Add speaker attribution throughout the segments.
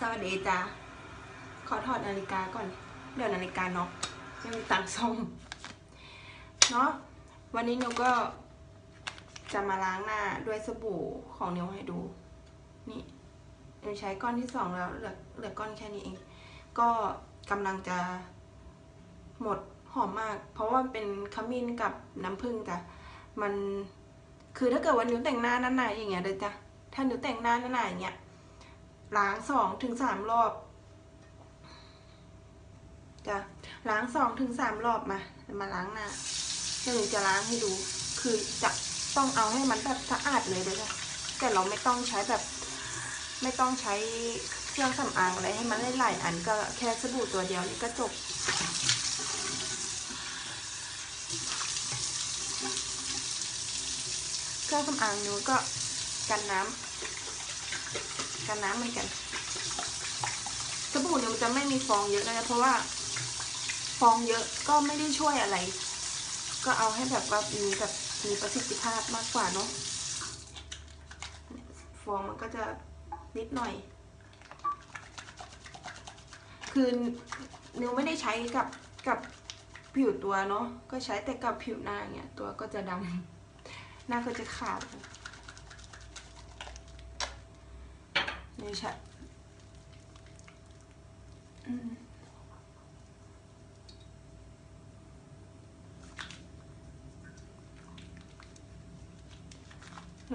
Speaker 1: สวัสดีจ้าขอถอดนาฬิกาก่อน เดี๋ยวนาฬิกาน็อกไม่มีตังซ่อมเนาะวันนี้นิก็จะมาล้างหน้าด้วยสบู่ของนิวให้ดู นี่นิวใช้ก้อนที่สองแล้วเหลือเหลือก้อนแค่นี้เอง ก็กำลังจะหมดหอมมาก เพราะว่าเป็นขมิ้นกับน้ำผึ้งจ้ะมันคือถ้าเกิดวันนิวแต่งหน้าหนาๆอย่างเงี้ยเดี๋ยวจ้ะถ้านิวแต่งหน้าหนาๆอย่างเงี้ย ล้างสองถึงสามรอบจะล้างสองถึงสามรอบมามาล้างหน้าเดี๋ยวหนูจะล้างให้ดู คือจะต้องเอาให้มันแบบสะอาดเลยเลยค่ะแต่เราไม่ต้องใช้แบบ ไม่ต้องใช้เครื่องสำอางอะไรให้มันหลายๆอันก็แค่สบู่ตัวเดียวนี่ก็จบเครื่องสำอางหนูก็กันน้ำ กันน้ำเหมือนกันสบู่เนี่ยมันจะไม่มีฟองเยอะนะเพราะว่า ฟองเยอะก็ไม่ได้ช่วยอะไร ก็เอาให้แบบว่ามีแบบมีประสิทธิภาพมากกว่าเนาะฟองมันก็จะนิดหน่อย คือนิวไม่ได้ใช้กับกับผิวตัวเนาะก็ใช้แต่กับผิวหน้าอย่างเงี้ยตัวก็จะดำหน้าก็จะขาว นี่ใช่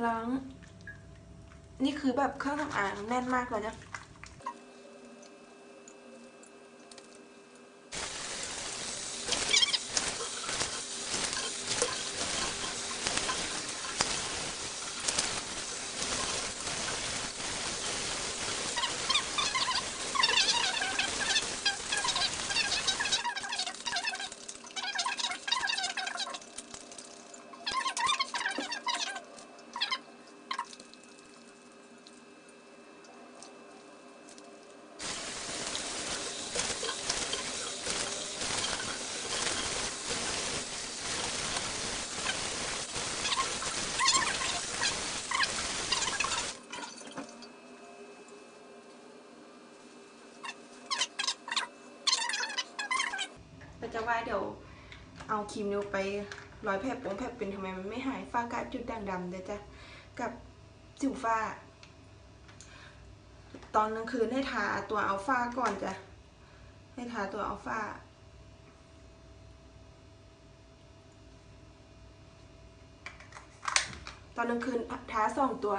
Speaker 1: ล้าง นี่คือแบบเครื่องทำอางแน่นมากเลยนะ ว่าเดี๋ยวเอาครีมนิวไปร้อยแผลปงแผลเป็นทำไมมันไม่หายฝ้ากระจุดด่างดำเดี๋ยวจะกับสิวฝ้า ตอนกลางคืนให้ทาตัวอัลฟาก่อนจ้ะให้ทาตัวอัลฟาตอนกลางคืนทาสองตัว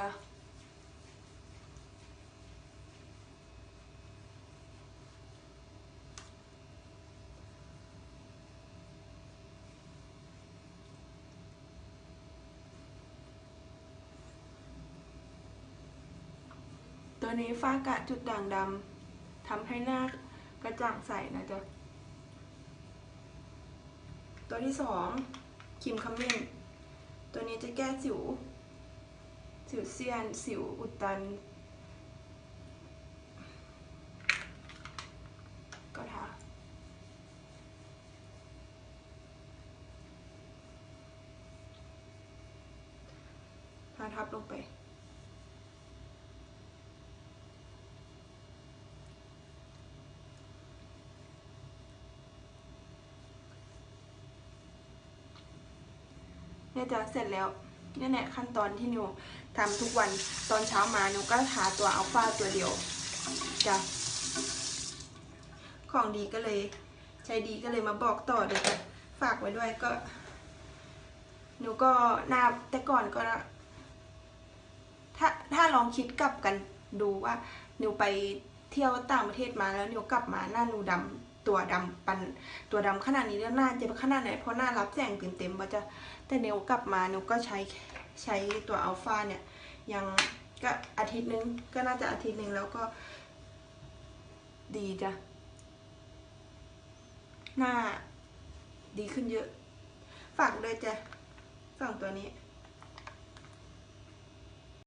Speaker 1: ตัวนี้ฝ้ากระจุดด่างดำทำให้หน้ากระจ่างใสนะจ๊ะ ตัวที่สองครีมขมิ้นตัวนี้จะแก้สิว สิวเซียน สิวอุดตัน ก็ทาทาทับลงไป เนี่ยจะเสร็จแล้วเนี่ยแหละขั้นตอนที่นิวทำทุกวันตอนเช้ามานิวก็ทาตัวอัลฟาตัวเดียวจ้ะของดีก็เลยใช้ดีก็เลยมาบอกต่อเดี๋ยวจะฝากไว้ด้วยก็นิวก็หน้าแต่ก่อนก็ ถ้าถ้าลองคิดกลับกันดูว่านิวไปเที่ยวต่างประเทศมาแล้วนิวกลับมาหน้านิวดำ ตัวดำปันตัวดำขนาดนี้แล้วหน้าจะเป็นขนาดไหนเพราะหน้ารับแสงเต็มๆว่าจะแต่เนวกลับมาเนวก็ใช้ใช้ตัวอัลฟาเนี่ยยังก็อาทิตย์นึงก็น่าจะอาทิตย์นึงแล้วก็ดีจ้ะหน้าดีขึ้นเยอะ ฝากด้วยจ้ะสองตัวนี้